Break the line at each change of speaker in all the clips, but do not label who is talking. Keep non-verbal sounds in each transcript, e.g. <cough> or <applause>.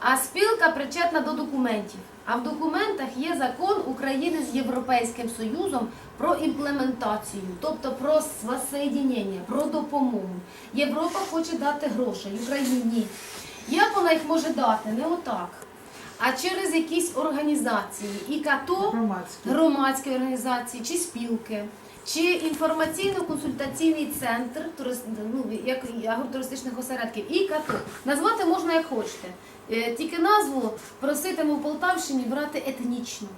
А спілка причетна до документів. А в документах є закон України з Європейським Союзом про імплементацію, тобто про воссоєдінення, про допомогу. Європа хоче дати грошей Україні. ні. Як вона їх може дати? Не отак. А через якісь організації. І КАТО
Громадські.
громадські організації чи спілки, чи інформаційно-консультаційний центр турист- ну, як агротуристичних осередків, і КАТО. Назвати можна як хочете. Е, Тільки назву проситиму в Полтавщині брати етнічну.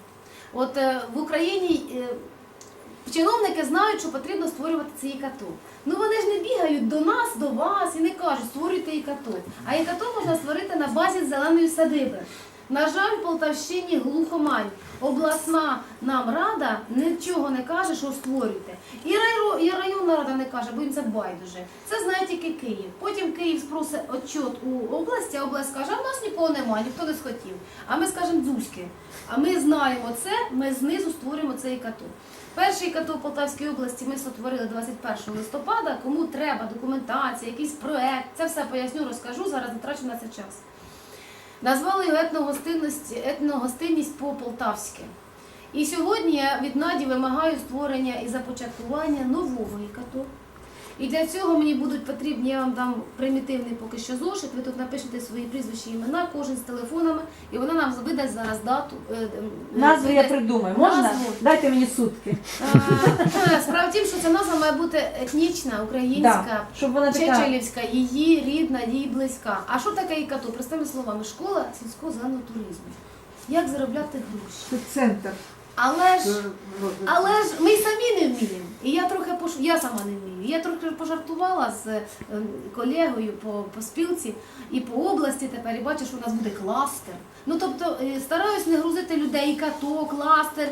От е, в Україні е, чиновники знають, що потрібно створювати це ІКАТО. Ну вони ж не бігають до нас, до вас і не кажуть, створюйте ІКАТО. А ІКАТО можна створити на базі зеленої садиби. На жаль, в Полтавщині глухомань. Обласна нам рада нічого не каже, що створюйте. І, районна рада не каже, бо їм це байдуже. Це знає тільки Київ. Потім Київ спросить отчет у області, а область каже, а в нас нікого немає, ніхто не схотів. А ми скажемо дзузьки. А ми знаємо це, ми знизу створюємо цей КАТО. Перший КАТО в Полтавській області ми сотворили 21 листопада. Кому треба документація, якийсь проект, це все поясню, розкажу. Зараз не трачу на це час. Назвали його етногостинність, по-полтавськи. І сьогодні я від Наді вимагаю створення і започаткування нового ІКАТО. І для цього мені будуть потрібні, я вам дам примітивний поки що зошит, ви тут напишете свої прізвища, імена, кожен з телефонами, і вона нам видасть зараз дату. е, е,
Назву я придумаю. Можна?
Назву.
Дайте мені сутки. <laughs>
Справа в тім, що ця назва має бути етнічна, українська,
Да, щоб вона така.
Чечелівська, її рідна, їй близька. А що таке ІКАТО? Простими словами, школа сільського зеленого туризму. Як заробляти гроші?
Це центр.
Але ж, але ж ми й самі не вміємо. І я трохи пош... я сама не вмію. Я трохи пожартувала з е, колегою по, по спілці і по області тепер, і бачу, що у нас буде кластер. Ну тобто е, стараюсь не грузити людей ІКАТО, кластер,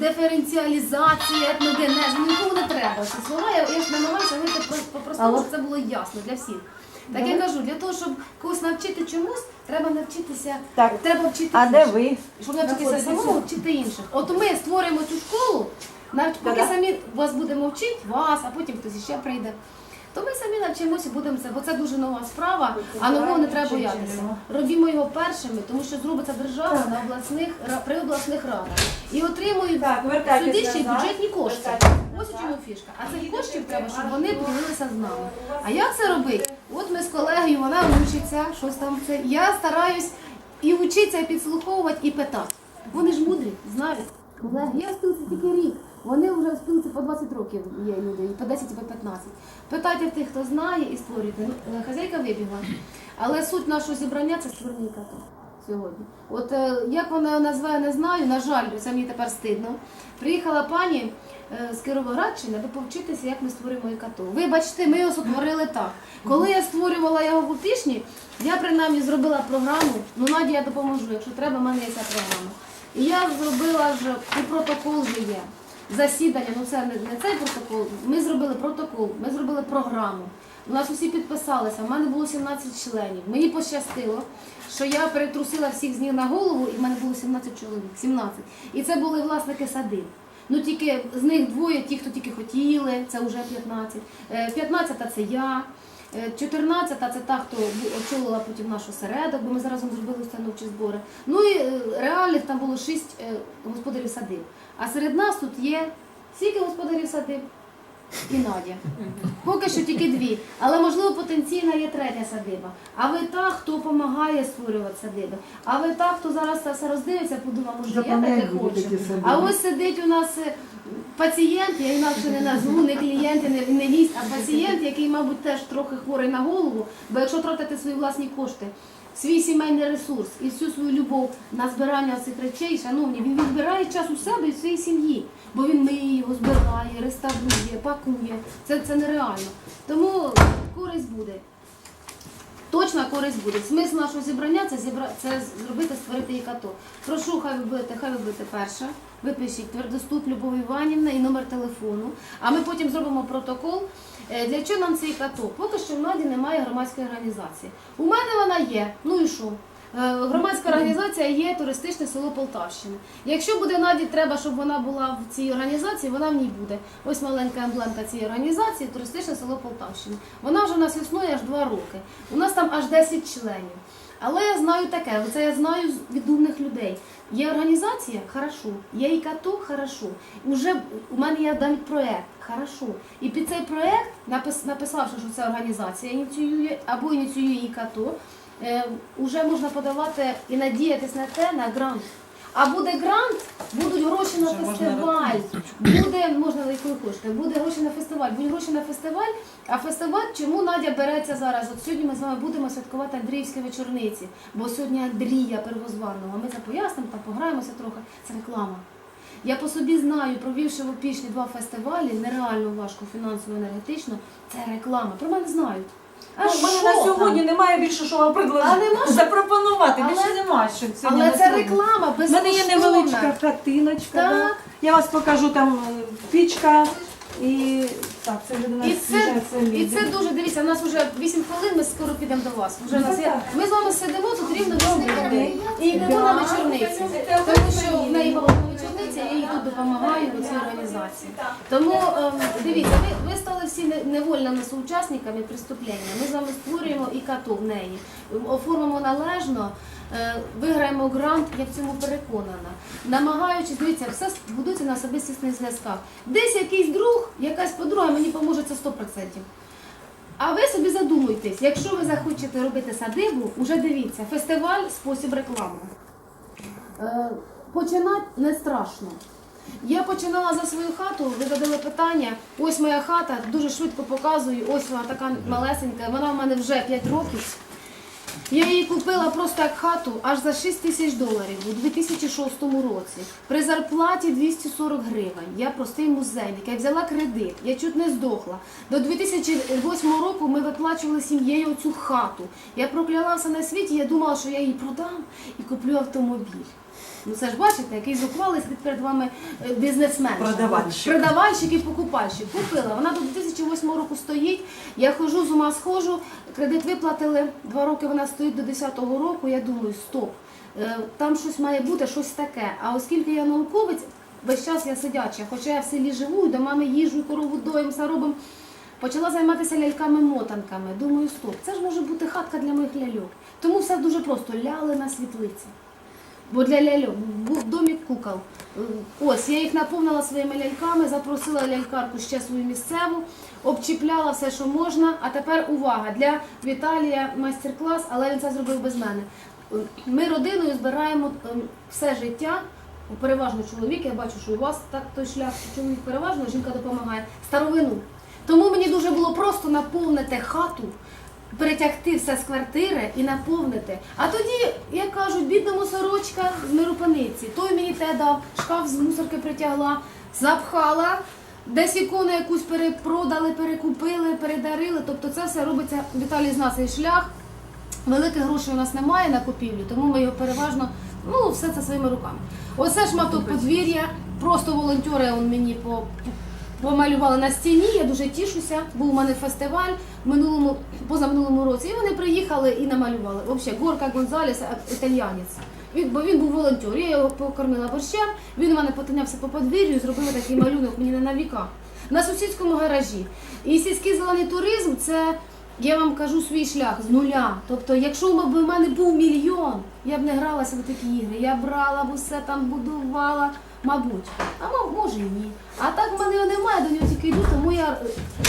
диференціалізація, етногенез. Ну, Нікому не треба. Ці слова я, я ж намагаюся говорити по- щоб це було ясно для всіх. Так я кажу, для того, щоб когось навчити чомусь, треба навчитися,
Так.
треба вчити.
А де ви?
Щоб навчитися самому вчити інших. От ми створимо цю школу, нав- поки самі вас будемо вчити, вас, а потім хтось ще прийде. То ми самі навчимося, будемо це, бо це дуже нова справа, а нового не треба боятися. Робімо його першими, тому що зробиться держава на обласних при обласних радах і отримують сюди ще й бюджетні кошти. Ось у чому фішка. А цих коштів треба, щоб вони поділилися з нами. А як це робити? От ми з колегою, вона учиться, щось там це. Я стараюсь і вчитися, і підслуховувати, і питати. Вони ж мудрі, знають. Колеги, я спілці тільки рік. Вони вже в спілці по 20 років є люди, і по 10, і по 15. Питайте тих, хто знає, і створюйте. Ну, е, Хазяйка вибігла. Але суть нашого зібрання це створення КАТО сьогодні. От е, як вона назве, не знаю. На жаль, це мені тепер стидно. Приїхала пані е, з Кіровоградщини, аби повчитися, як ми створимо ІКАТО. Вибачте, ми його сотворили так. Коли я створювала його в Утишні, я принаймні зробила програму. Ну, Наді я допоможу, якщо треба, в мене є ця програма. І я зробила вже і протокол вже є. Засідання, ну це не, не цей протокол. Ми зробили протокол, ми зробили програму. У нас усі підписалися. У мене було 17 членів. Мені пощастило, що я перетрусила всіх з ніг на голову, і в мене було 17 чоловік. 17. І це були власники садиб. Ну тільки з них двоє, ті, хто тільки хотіли, це вже 15. Е, 15 це я. Е, 14 це та, хто очолила потім наш осередок, бо ми зараз зробили установчі збори. Ну і е, реальних там було 6 господарів садиб. А серед нас тут є скільки господарів садиб? І Надя. Поки що тільки дві. Але можливо потенційна є третя садиба. А ви та, хто допомагає створювати садиби. А ви та, хто зараз це все роздивиться, подумає, може я таке хочу. А ось сидить у нас е, пацієнт, я інакше не назву, не клієнт, не, не гість, а пацієнт, який, мабуть, теж трохи хворий на голову, бо якщо тратити свої власні кошти, свій сімейний ресурс і всю свою любов на збирання цих речей, шановні, він відбирає час у себе і в своїй сім'ї, бо він миє його, збирає, реставрує, пакує. Це, це нереально. Тому користь буде. Точна користь буде. Смисл нашого зібрання це зібра... це зробити, створити ІКАТО. Прошу, хай ви будете, хай ви будете перша. Випишіть твердоступ Любов Іванівна і номер телефону. А ми потім зробимо протокол. Е, Для чого нам цей като? Поки що в Наді немає громадської організації. У мене вона є. Ну і що? Е, Громадська організація є туристичне село Полтавщини. Якщо буде Наді треба, щоб вона була в цій організації, вона в ній буде. Ось маленька емблемка цієї організації туристичне село Полтавщини. Вона вже у нас існує аж два роки. У нас там аж 10 членів. Але я знаю таке, це я знаю з- від умних людей. Є організація, хорошо. Є ІКАТО, хорошо. Уже у мене є навіть проект, хорошо. І під цей напис, написавши, що це організація ініціює або ініціює ІКАТО, е, вже можна подавати і надіятися на те, на грант. А буде грант, будуть гроші на фестиваль, буде, можна на якої кошти, буде гроші на фестиваль, будуть гроші на фестиваль, а фестиваль, чому Надя береться зараз? От сьогодні ми з вами будемо святкувати Андріївські вечорниці, бо сьогодні Андрія Первозваного. Ми це пояснимо, там пограємося трохи. Це реклама. Я по собі знаю, провівши в Опішні два фестивалі, нереально важко фінансово енергетично, це реклама. Про мене знають. А
Ну, в мене на
там?
сьогодні немає більше, що вам предложити.
що?
Запропонувати.
Але-
Більше нема що сьогодні.
Але
на
це
сьогодні.
реклама
У мене є невеличка хатиночка.
Так.
Да? Я вас покажу там е, пічка і так, це вже до нас
І це, і це дуже дивіться. У нас вже 8 хвилин. Ми скоро підемо до вас. Вже у нас є. Ми з вами сидимо тут рівно 8 хвилин і йдемо на вечорниці. Тому що в неї головна вечорниця, я їй тут допомагаю у цій організації. Тому ем, дивіться, ви, ви стали всі не- невольними соучасниками преступлення. Ми з вами створюємо і кату в неї, оформимо належно. е, Виграємо грант, я в цьому переконана. Намагаючись, дивіться, все будується на особистісних зв'язках. Десь якийсь друг, якась подруга мені поможе це 100%. А ви собі задумуйтесь, якщо ви захочете робити садибу, уже дивіться, фестиваль спосіб реклами. Е, починати не страшно. Я починала за свою хату, ви задали питання. Ось моя хата, дуже швидко показую. Ось вона така малесенька, вона в мене вже 5 років. Я її купила просто як хату аж за 6 тисяч доларів у 2006 році. При зарплаті 240 гривень. Я простий музейник. Я взяла кредит, я чуть не здохла. До 2008 року ми виплачували сім'єю цю хату. Я прокляла все на світі, я думала, що я її продам і куплю автомобіль. Ну це ж бачите, який зухвалий перед вами е, бізнесмен.
Продавальщик.
Продавальщик і покупальщик. Купила. Вона до 2008 року стоїть. Я ходжу з ума схожу. Кредит виплатили. Два роки вона стоїть до 10-го року. Я думаю, стоп. е, Там щось має бути, щось таке. А оскільки я науковець, весь час я сидяча, хоча я в селі живу, до мами їжу, корову доїм, все робимо. Почала займатися ляльками-мотанками. Думаю, стоп, це ж може бути хатка для моїх ляльок. Тому все дуже просто. Лялина світлиця. Бо для ляльок був домік кукол. Е, Ось я їх наповнила своїми ляльками, запросила лялькарку ще свою місцеву, обчіпляла все, що можна. А тепер увага для Віталія майстер-клас, але він це зробив без мене. Е, Ми родиною збираємо е, все життя. Переважно чоловік, я бачу, що у вас так той шлях, чоловік переважно, жінка допомагає старовину. Тому мені дуже було просто наповнити хату перетягти все з квартири і наповнити. А тоді, як кажуть, бідному сорочка з миропаниці. Той мені те дав, шкаф з мусорки притягла, запхала, десь ікону якусь перепродали, перекупили, передарили. Тобто це все робиться, Віталій знає цей шлях. Великих грошей у нас немає на купівлю, тому ми його переважно, ну, все це своїми руками. Оце шматок подвір'я, просто волонтери он мені по, помалювали на стіні, я дуже тішуся. Був у мене фестиваль в минулому, позаминулому році, і вони приїхали і намалювали. Взагалі, Горка Гонзалес, а- італіянець. Він, бо він був волонтер. Я його покормила борщем, він у мене потинявся по подвір'ю і зробив такий малюнок мені на віка. На сусідському гаражі. І сільський зелений туризм це я вам кажу свій шлях з нуля. Тобто, якщо б у мене був мільйон, я б не гралася в такі ігри. Я брала б усе там будувала, мабуть. А мо- може і ні. А так в мене його немає, до нього тільки йду, тому я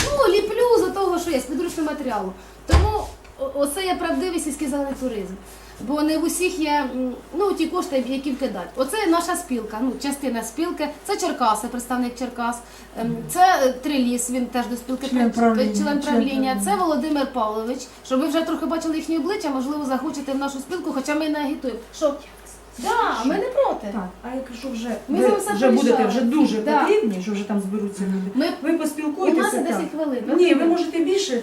ну, ліплю з того, що є, з підручного матеріалу. Тому оце є правдивий сільський зелений туризм. Бо не в усіх є ну, ті кошти, які вкидати. Оце наша спілка, ну, частина спілки. Це Черкаси, представник Черкас. Ем, Це Триліс, він теж до спілки
Член правління,
член правління. Це Володимир Павлович. Щоб ви вже трохи бачили їхні обличчя, можливо, захочете в нашу спілку, хоча ми не агітуємо. Що? Да, ми не проти.
Так, а якщо вже
Ми
ви
за все
вже будете вже дуже
Да.
потрібні, що вже там зберуться люди.
Ми
Ви
у нас є 10
так.
хвилин.
Ні, ви можете більше.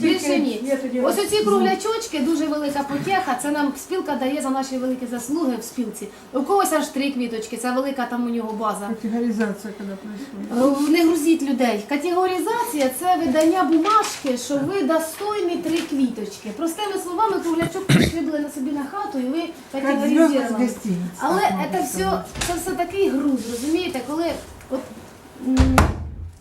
Більше ні. Ось оці круглячочки дуже велика потеха. Це нам спілка дає за наші великі заслуги в спілці. У когось аж три квіточки, це велика там у нього база.
Категоризация, когда происходит.
Е, Не грузіть людей. Категоризація це видання бумажки, що ви достойні три квіточки. Простими словами, круглячок пришибли на собі на хату, і ви категоризували. Але це все, це все такий груз, розумієте, коли от,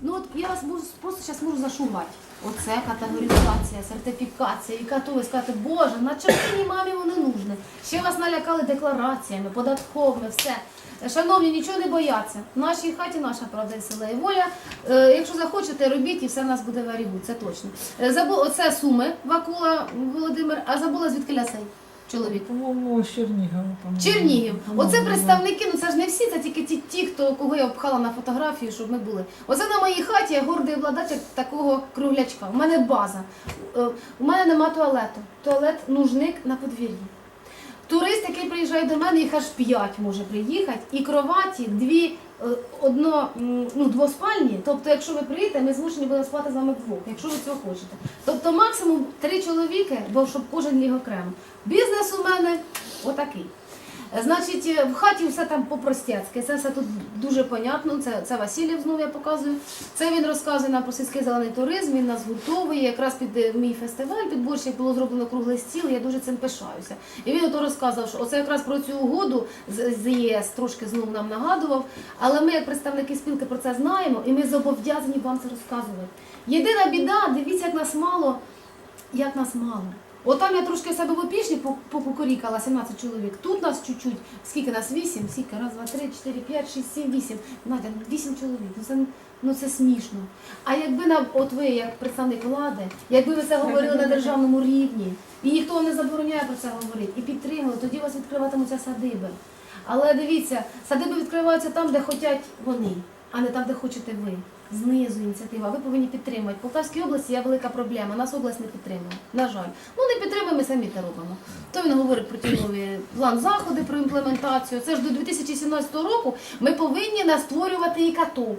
ну от я вас можу, просто зараз можу зашугати. Оце категоризація, сертифікація, і кату ви Боже, на чортині мамі вони нужне. Ще вас налякали деклараціями, податковими, все. Шановні, нічого не бояться. В нашій хаті наша правда і сила і воля. Е, якщо захочете, робіть і все в нас буде варігу, це точно. Е, забу... Оце Суми, Вакула Володимир, а забула звідки лясей чоловік.
З Чернігова.
Чернігів. Оце представники, ну це ж не всі, це тільки ті, ті, хто кого я обпхала на фотографії, щоб ми були. Оце на моїй хаті я гордий обладатель такого круглячка. У мене база. Е, У мене нема туалету. Туалет нужник на подвір'ї. Турист, який приїжджає до мене, їх аж п'ять може приїхати, і кроваті дві, одно, м, ну, двоспальні. Тобто, якщо ви приїдете, ми змушені будемо спати з вами вдвох, якщо ви цього хочете. Тобто максимум три чоловіки, бо щоб кожен ліг окремо. Бізнес у мене отакий. Значить, е, в хаті все там по-простецьки. Це все тут дуже понятно. Це, це Васильєв знову я показую. Це він розказує нам про сільський зелений туризм. Він нас гуртовує. Якраз під е, мій фестиваль під борщик було зроблено круглий стіл. Я дуже цим пишаюся. І він ото розказав, що оце якраз про цю угоду з ЄС трошки знову нам нагадував. Але ми, як представники спілки, про це знаємо, і ми зобов'язані вам це розказувати. Єдина біда, дивіться, як нас мало, як нас мало. От там я трошки себе в опішні по- попокорікала, 17 чоловік. Тут нас чуть-чуть, скільки нас? 8, скільки? Раз, два, три, чотири, п'ять, шість, сім, вісім. Надя, 8 чоловік. Ну це, ну це смішно. А якби нам, от ви, як представник влади, якби ви це говорили на державному рівні, і ніхто не забороняє про це говорити, і підтримали, тоді у вас відкриватимуться садиби. Але дивіться, садиби відкриваються там, де хочуть вони, а не там, де хочете ви. Знизу ініціатива. Ви повинні підтримувати. В Полтавській області є велика проблема. Нас область не підтримує. На жаль. Ну не підтримує, ми самі це робимо. То він говорить про ті нові план заходи про імплементацію. Це ж до 2017 року ми повинні нас створювати і КАТО.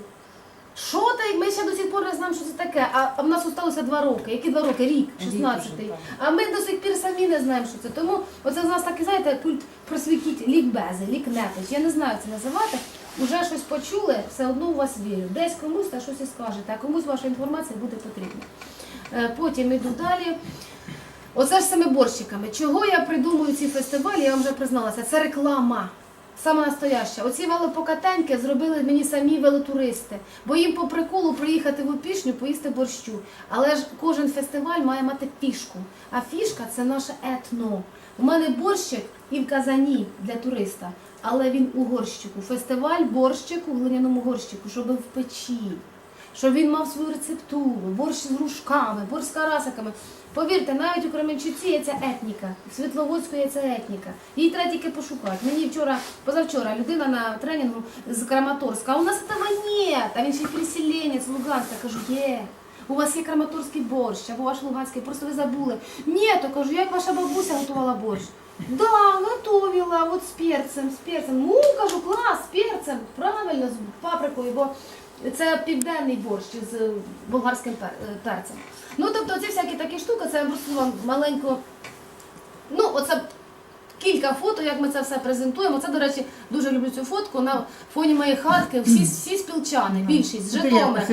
Що та ми ще до сих пор не знаємо, що це таке. А, в нас залишилося два роки. Які два роки? Рік, 16-й. А ми до сих пір самі не знаємо, що це. Тому оце з нас такий, знаєте, культ просвітіть, лікбези, лікнепич. Я не знаю, як це називати. Уже щось почули, все одно у вас вірю. Десь комусь та щось і скажете, а комусь ваша інформація буде потрібна. Е, Потім йду далі. Оце ж саме борщиками. Чого я придумую ці фестивалі, я вам вже призналася. Це реклама. Саме настояща. Оці велопокатеньки зробили мені самі велотуристи, бо їм по приколу приїхати в Опішню, поїсти борщу. Але ж кожен фестиваль має мати фішку. А фішка це наше етно. У мене борщик і в казані для туриста, але він у горщику. Фестиваль борщику в глиняному горщику, щоб в печі щоб він мав свою рецептуру, борщ з грушками, борщ з карасиками. Повірте, навіть у Кременчуці є ця етніка, в Світловодську є ця етніка. Її треба тільки пошукати. Мені вчора, позавчора, людина на тренінгу з Краматорська, а у нас этого нет, а він ще й переселенець, Луганська. Кажу, є. У вас є краматорський борщ, або ваш луганський, просто ви забули. Ні, то кажу, як ваша бабуся готувала борщ? Да, готовила, от з перцем, з перцем. Ну, кажу, клас, з перцем, правильно, з паприкою, бо це південний борщ з болгарським е, перцем. Ну, тобто, ці всякі такі штуки, це я просто вам маленько. Ну, оце кілька фото, як ми це все презентуємо. Це, до речі, дуже люблю цю фотку. На фоні моєї хатки всі, всі спілчани, більшість, Житомир.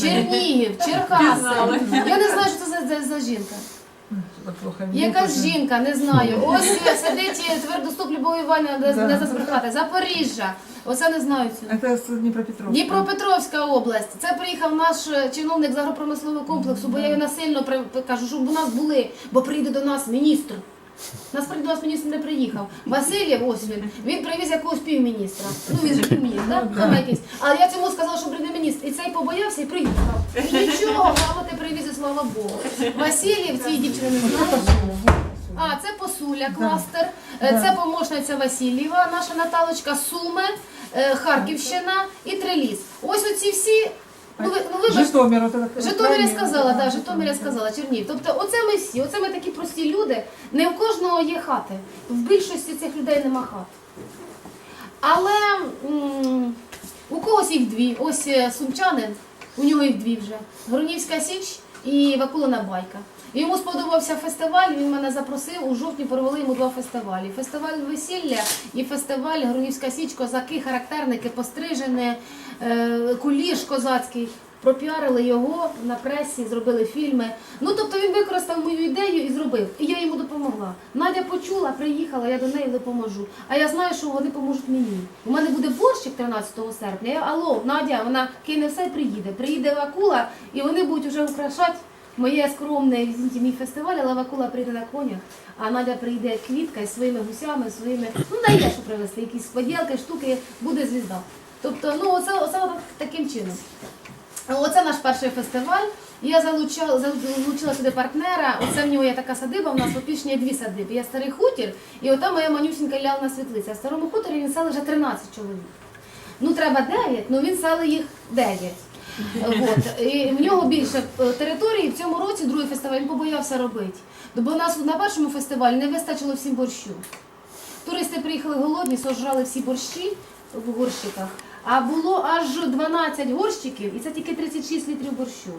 Чернігів, Черкаси. Я не знаю, що це за, за, за жінка. Якась жінка, не знаю. Ось сидить твердоступ Любов Іванівна, не,
Да.
не зазбрехати. Запоріжжя. Оце не знаю.
Це з Дніпропетровська.
Дніпропетровська область. Це приїхав наш е, чиновник з агропромислового комплексу, бо я його насильно при- кажу, щоб у нас були, бо прийде до нас міністр. Нас прийде до нас міністр не приїхав. Васильєв, ось він. Він привіз якогось півміністра. Ну він же півміністр, так? Там якийсь. Але я цьому сказала, що прийде міністр. І цей побоявся і приїхав. Нічого, грамоти привіз, і слава Богу. Васильєв, цієї дівчини не знаю. А, це посуля, кластер, Е, це помощниця Васильєва, наша Наталочка, Суми, е, Харківщина і Триліс. Ось оці всі. Ну ви, ну, ви
Житомир. от это
Житомир я сказала, да, Житомир я сказала, Чернігів. Тобто, оце ми всі, оце ми такі прості люди. Не в кожного є хати. В більшості цих людей нема хат. Але м, у когось їх дві. Ось е, сумчанин, у нього їх дві вже. Грунівська Січ і Вакулина Байка. Йому сподобався фестиваль, він мене запросив. У жовтні провели йому два фестивалі. Фестиваль весілля і фестиваль Грунівська Січ, козаки, характерники, пострижене, е, куліш козацький. Пропіарили його на пресі, зробили фільми. Ну тобто він використав мою ідею і зробив. І я йому допомогла. Надя почула, приїхала, я до неї допоможу. А я знаю, що вони поможуть мені. У мене буде борщик 13 серпня. Я алло, Надя, вона кине все приїде. Приїде Вакула, і вони будуть вже украшати моє скромне извините, мій фестиваль, але Вакула прийде на конях, а Надя прийде квітка із своїми гусями, своїми. Ну, знайде, що привезти, якісь поділки, штуки, буде звізда. Тобто, ну оце, оце таким чином. Оце наш перший фестиваль. Я залучила сюди партнера. Оце в нього є така садиба, у нас в є дві садиби. Є старий хутір, і ота моя манюсінька лялна світлиця. В старому хуторі він сели вже 13 чоловік. Ну треба 9, ну він сели їх 9. От. І в нього більше е, території. В цьому році другий фестиваль він побоявся робити. Бо у нас на першому фестивалі не вистачило всім борщу. Туристи приїхали голодні, сожрали всі борщі в горщиках. А було аж 12 горщиків, і це тільки 36 літрів борщу.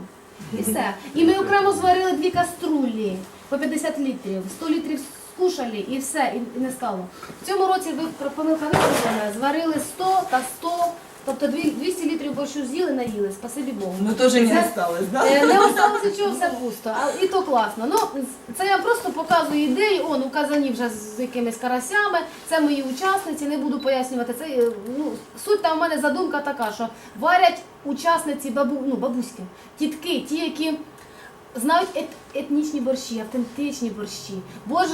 І все. І ми окремо зварили дві каструлі по 50 літрів, 100 літрів скушали і все, і- не стало. В цьому році ви помилка виправлена, зварили 100 та 100, тобто 200 літрів борщу з'їли, наїли, спасибі Богу.
Ну тоже не осталось, да?
Е, Не <laughs> осталося чого, все пусто, а і то класно. Ну, це я просто показую ідеї, он у казані вже з якимись карасями, це мої учасниці, не буду пояснювати. Це, е, ну, суть там в мене задумка така, що варять учасниці бабу, ну, бабуськи, тітки, ті, які знають ет- етнічні борщі, автентичні борщі. Боже